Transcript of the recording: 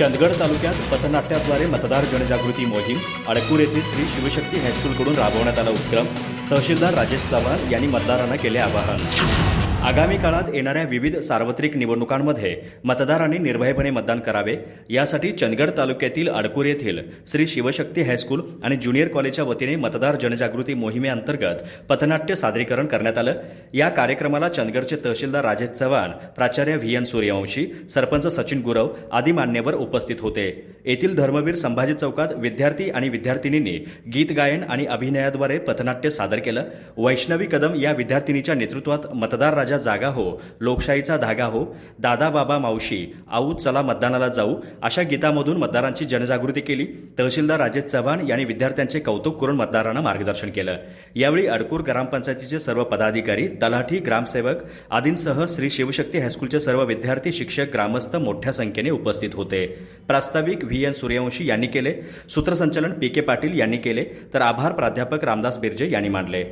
चंदगड तालुक्यात पथनाट्याद्वारे मतदार जनजागृती मोहीम अडकूर येथील श्री शिवशक्ती हायस्कूलकडून राबवण्यात आला उपक्रम. तहसीलदार राजेश चव्हाण यांनी मतदारांना केले आवाहन. आगामी काळात येणाऱ्या विविध सार्वत्रिक निवडणुकांमध्ये मतदारांनी निर्भयपणे मतदान करावे यासाठी चंदगड तालुक्यातील अडकूर येथील श्री शिवशक्ती हायस्कूल आणि ज्युनियर कॉलेजच्या वतीने मतदार जनजागृती मोहिमेअंतर्गत पथनाट्य सादरीकरण करण्यात आलं. या कार्यक्रमाला चंदगडचे तहसीलदार राजेश चव्हाण प्राचार्य व्ही एन सूर्यवंशी सरपंच सचिन गुरव आदी मान्यवर उपस्थित होते. येथील धर्मवीर संभाजी चौकात विद्यार्थी आणि विद्यार्थिनींनी गीत गायन आणि अभिनयाद्वारे पथनाट्य सादर केलं. वैष्णवी कदम या विद्यार्थिनीच्या नेतृत्वात मतदार माझ्या जागा हो लोकशाहीचा धागा हो. दादा बाबा मावशी आऊ चला मतदानाला जाऊ अशा गीतामधून मतदारांची जनजागृती केली. तहसीलदार राजेश चव्हाण यांनी विद्यार्थ्यांचे कौतुक करून मतदारांना मार्गदर्शन केलं. यावेळी अडकूर ग्रामपंचायतीचे सर्व पदाधिकारी तलाठी ग्रामसेवक आदींसह श्री शिवशक्ती हायस्कूलचे सर्व विद्यार्थी शिक्षक ग्रामस्थ मोठ्या संख्येने उपस्थित होते. प्रास्ताविक व्ही. एन. सूर्यवंशी यांनी केले. सूत्रसंचालन पी. के. पाटील यांनी केले. तर आभार प्राध्यापक रामदास बिर्जे यांनी मांडले.